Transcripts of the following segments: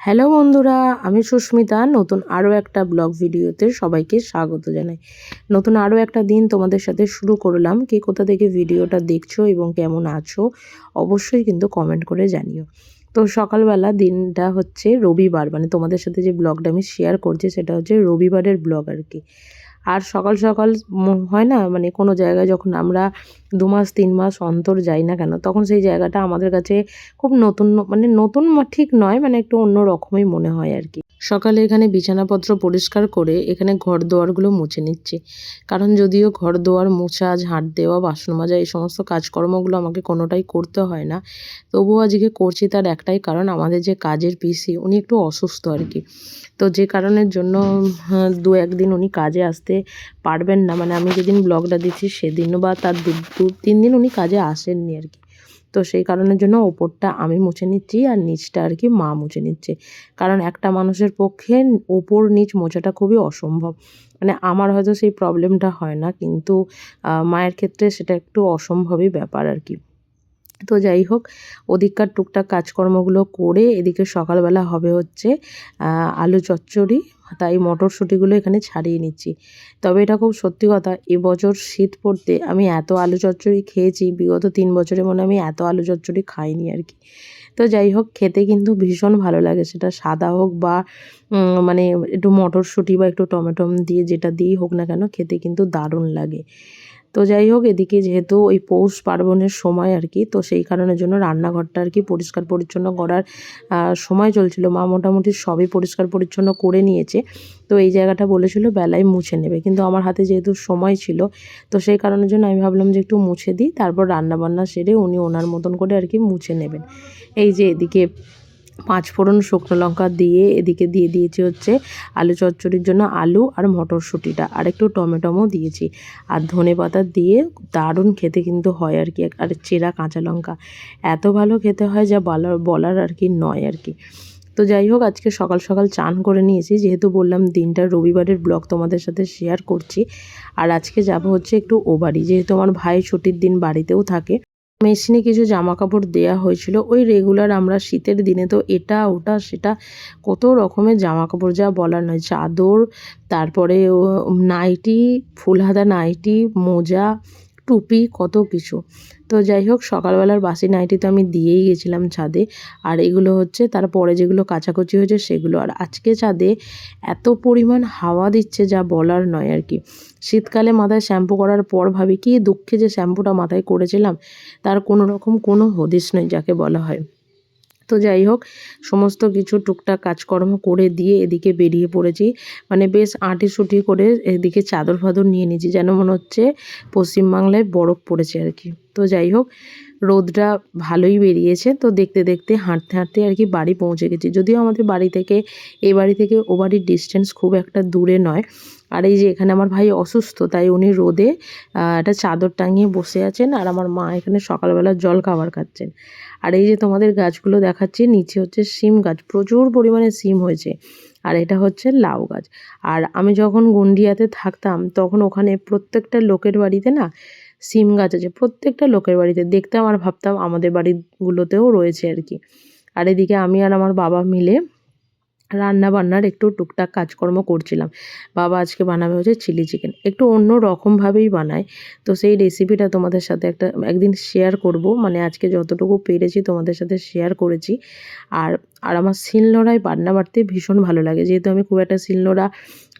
Hello বন্ধুরা, আমি সুস্মিতা। নতুন আরও একটা ব্লগ ভিডিওতে সবাইকে স্বাগত জানাই। নতুন আরও একটা দিন তোমাদের সাথে শুরু করলাম। কে কোথা থেকে ভিডিওটা দেখছ এবং কেমন আছো, অবশ্যই কিন্তু কমেন্ট করে জানিও। তো সকালবেলা দিনটা হচ্ছে রবিবার। মানে তোমাদের সাথে যে ব্লগটা আমি শেয়ার করছি, সেটা হচ্ছে রবিবারের ব্লগ আর কি। আর সকাল সকাল হয় না মানে কোনো জায়গায় যখন আমরা দু মাস তিন মাস অন্তর যাই না কেন তখন সেই জায়গাটা আমাদের কাছে খুব নতুন মানে নতুন ঠিক নয় মানে একটু অন্য রকমই মনে হয় আর কি। সকালে এখানে বিছানাপত্র পরিষ্কার করে এখানে ঘর দোয়ারগুলো মুছে নিচ্ছি। কারণ যদিও ঘর দোয়ার মোছা ঝাঁট দেওয়া বাসন মাজা এই সমস্ত কাজকর্মগুলো আমাকে কোনোটাই করতে হয় না তবুও আজকে করছি তার একটাই কারণ আমাদের যে কাজের পিসি উনি একটু অসুস্থ আর কি। তো যে কারণের জন্য হ্যাঁ, দু একদিন উনি কাজে আসতে পারবেন না। মানে আমি যেদিন ব্লগটা দিচ্ছি সেদিনও বা তার দু দু, তিন দিন উনি কাজে আসেননি আর কি। তো সেই কারণের জন্য ওপরটা আমি মুছে নিচ্ছি আর নিচটা আর কি মা মুছে নিচ্ছে। কারণ একটা মানুষের পক্ষে ওপর নিচ মোছাটা খুবই অসম্ভব। মানে আমার হয়তো সেই প্রবলেমটা হয় না, কিন্তু মায়ের ক্ষেত্রে সেটা একটু অসম্ভবই ব্যাপার আর কি। তো যাই হোক, ওদিককার টুকটাক কাজকর্মগুলো করে এদিকে সকালবেলা হবে হচ্ছে আলু চচ্চড়ি, তাই মটরশুঁটিগুলো এখানে ছাড়িয়ে নিচ্ছি। তবে এটা খুব সত্যি কথা এবছর শীত পড়তে আমি এত আলু চচ্চড়ি খেয়েছি, বিগত তিন বছরে মনে আমি এত আলু চচ্চড়ি খাইনি আর কি। তো যাই হোক, খেতে কিন্তু ভীষণ ভালো লাগে, সেটা সাদা হোক বা মানে একটু মটরশুঁটি বা একটু টমেটো দিয়ে যেটা দিয়েই হোক না কেন, খেতে কিন্তু দারুণ লাগে। তো যাই হোক, এদিকে যেহেতু ওই পৌষ পার্বণের সময় আর কি, তো সেই কারণের জন্য রান্নাঘরটা আর কি পরিষ্কার পরিচ্ছন্ন করার সময় চলছিল। মা মোটামুটি সবই পরিষ্কার পরিচ্ছন্ন করে নিয়েছে। তো এই জায়গাটা বলেছিল বেলায় মুছে নেবে। কিন্তু আমার হাতে যেহেতু সময় ছিল, তো সেই কারণের জন্য আমি ভাবলাম যে একটু মুছে দিই, তারপর রান্নাবান্না সেরে উনি ওনার মতন করে আর কি মুছে নেবেন। এই যে এদিকে পাঁচ ফোড়ন শুকনো লঙ্কা দিয়ে এদিকে দিয়ে দিয়েছি হচ্ছে আলু চচ্চড়ির জন্য আলু আর মটরশুঁটিটা। আর একটু টমেটোমও দিয়েছি। আর ধনে পাতা দিয়ে দারুণ খেতে কিন্তু হয় আর কি। আর চেরা কাঁচা লঙ্কা। এত ভালো খেতে হয় যা বলার বলার আর কি নয় আর কি। তো যাই হোক, আজকে সকাল সকাল চান করে নিয়েছি। যেহেতু বললাম দিনটা রবিবারের ব্লগ তোমাদের সাথে শেয়ার করছি। আর আজকে যাব হচ্ছে একটু ও বাড়ি যেহেতু আমার ভাই ছুটির দিন বাড়িতেও থাকে। মেশিনে কিছু জামা কাপড় দেওয়া হয়েছিল। ওই রেগুলার আমরা শীতের দিনে তো এটা, ওটা, সেটা, কত রকমের জামা কাপড় যা বলার নয়। চাদর, তারপরে নাইটি ফুল হাতা নাইটি, মোজা টুপি, কত কিছু। তো যাই হোক, সকালবেলার বাসি নাইটি তো আমি দিয়েই গেছিলাম ছাদে। আর এগুলো হচ্ছে, তারপরে যেগুলো কাচাকুচি হয়েছে সেগুলো। আর আজকে ছাদে এত পরিমাণ হাওয়া দিচ্ছে যা বলার নয় আর কি। শীতকালে মাথায় শ্যাম্পু করার পর ভাবি কি দুঃখে যে শ্যাম্পুটা মাথায় করেছিলাম, তার কোনো রকম কোনো হদিস নেই যাকে বলা হয়। তো যাই হোক, সমস্ত কিছু টুকটাক কাজকর্ম করে দিয়ে এদিকে বেরিয়ে পড়েছি। মানে বেশ আঁটি সুটি করে এদিকে চাদর ফাদর নিয়ে নিয়েছি, যেন মনে হচ্ছে পশ্চিমবাংলায় বরফ পড়েছে আর কি। তো যাই হোক রোদটা ভালোই বেরিয়েছে। তো দেখতে দেখতে, হাঁটতে হাঁটতে আর কি বাড়ি পৌঁছে গেছি। যদিও আমাদের বাড়ি থেকে, এ বাড়ি থেকে ও বাড়ির ডিস্টেন্স খুব একটা দূরে নয়। আর এই যে এখানে আমার ভাই অসুস্থ, তাই উনি রোদে একটা চাদর টাঙিয়ে বসে আছেন আর আমার মা এখানে সকালবেলা জল খাবার খাচ্ছেন। আর এই যে তোমাদের গাছগুলো দেখাচ্ছি, নিচে হচ্ছে সিম গাছ, প্রচুর পরিমাণে সিম হয়েছে। আর এটা হচ্ছে লাউ গাছ। আর আমি যখন গন্ডিয়াতে থাকতাম, তখন ওখানে প্রত্যেকটা লোকের বাড়িতে না সিম গাছ আছে। প্রত্যেকটা লোকের বাড়িতে, দেখতাম আর ভাবতাম আমাদের বাড়িগুলোতেও রয়েছে আর কি। আর এদিকে আমি আর আমার বাবা মিলে রান্না বান্নার একটু টুকটাক কাজকর্ম করছিলাম। বাবা আজকে বানাবে হচ্ছে চিলি চিকেন। একটু অন্য রকমভাবেই বানায়। তো সেই রেসিপিটা তোমাদের সাথে একটা, একদিন শেয়ার করব। মানে আজকে যতটুকু পেরেছি তোমাদের সাথে শেয়ার করেছি। আর আর আমার শিলনোড়ায় বান্না বাড়তে ভীষণ ভালো লাগে। যেহেতু আমি খুব একটা শিলনোড়া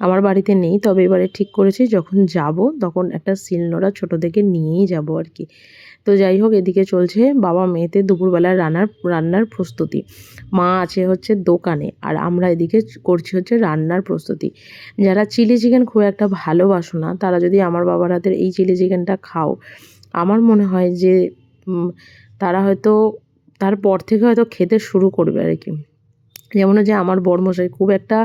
আমার বাড়িতে নেই, তবে এবারে ঠিক করেছি, যখন যাব তখন একটা শিলনোড়া ছোটো থেকে নিয়েই যাব আর কি। তো যাই হোক, এদিকে চলছে বাবা মেয়েতে দুপুরবেলার রান্নার রান্নার প্রস্তুতি। মা আছে হচ্ছে দোকানে, আর আমরা এদিকে করছি হচ্ছে রান্নার প্রস্তুতি। যারা চিলি চিকেন খুব একটা ভালোবাসো না, তারা যদি আমার বাবার হাতের এই চিলি চিকেনটা খাও, আমার মনে হয় যে তারা হয়তো তারপর থেকে হয়তো খেতে শুরু করবে আর কি। যেমন যে আমার বড়মশাই খুব একটা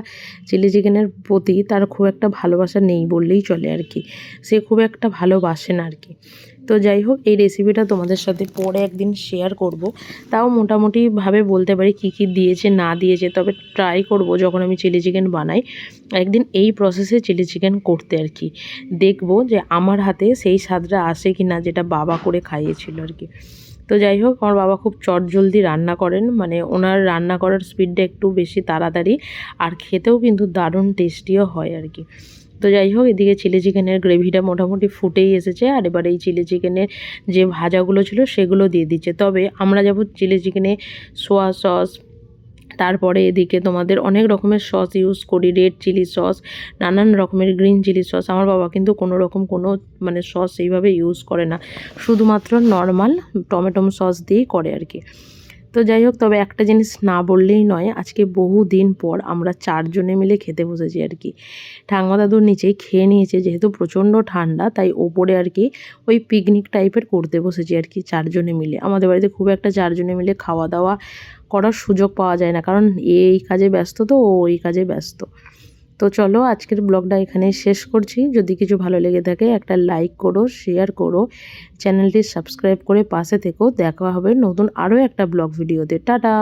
চিলি চিকেনের প্রতি তার খুব একটা ভালোবাসা নেই বললেই চলে আর কি। সে খুব একটা ভালোবাসে না আর কি। তো যাই হোক, এই রেসিপিটা তোমাদের সাথে পরে একদিন শেয়ার করব। তাও মোটামুটিভাবে বলতে পারি কী কী দিয়েছে, না দিয়েছে, তবে ট্রাই করব যখন আমি চিলি চিকেন বানাই, একদিন এই প্রসেসে চিলি চিকেন করতে আর কি। দেখব যে আমার হাতে সেই স্বাদটা আসে কি না যেটা বাবা করে খাইয়েছিল আর কি। তো যাই হোক, আমার বাবা খুব চটজলদি রান্না করেন। মানে ওনার রান্না করার স্পিডটা একটু বেশি তাড়াতাড়ি, আর খেতেও কিন্তু দারুণ টেস্টিও হয় আর কি। তো যাই হোক, এদিকে চিলি চিকেনের গ্রেভিটা মোটামুটি ফুটেই এসেছে, আর এবার এই চিলি চিকেনের যে ভাজাগুলো ছিল সেগুলো দিয়ে দিচ্ছে। তবে আমরা যাব চিলি চিকেনে সোয়া সস তারপরে এদিকে তোমাদের অনেক রকমের সস ইউজ করি রেড চিলি সস নানান রকমের গ্রিন চিলি সস আমার বাবা কিন্তু কোনো রকম কোনো মানে সস এইভাবে ইউজ করে না। শুধুমাত্র নর্মাল টমেটো সস দিয়েই করে আর কি। তো যাই হোক, তবে একটা জিনিস না বললেই নয়, আজকে বহু দিন পর আমরা চারজনে মিলে খেতে বসেছি আর কি। ঠাঙ্গা দাদুর নিচেই খেয়ে নিয়েছে, যেহেতু প্রচণ্ড ঠান্ডা, তাই ওপরে আর কি ওই পিকনিক টাইপের করতে বসেছি আর কি চারজনে মিলে। আমাদের বাড়িতে খুব একটা চারজনে মিলে খাওয়া দাওয়া করার সুযোগ পাওয়া যায় না, কারণ এই কাজে ব্যস্ত তো, ও ওই কাজে ব্যস্ত। তো চলো আজকের ব্লগটা এখানে শেষ করছি। যদি কিছু ভালো লেগে থাকে, একটা লাইক করো শেয়ার করো চ্যানেলটি সাবস্ক্রাইব করে পাশে থেকেও দেখা হবে নতুন আরও একটা ব্লগ ভিডিওতে টাটা!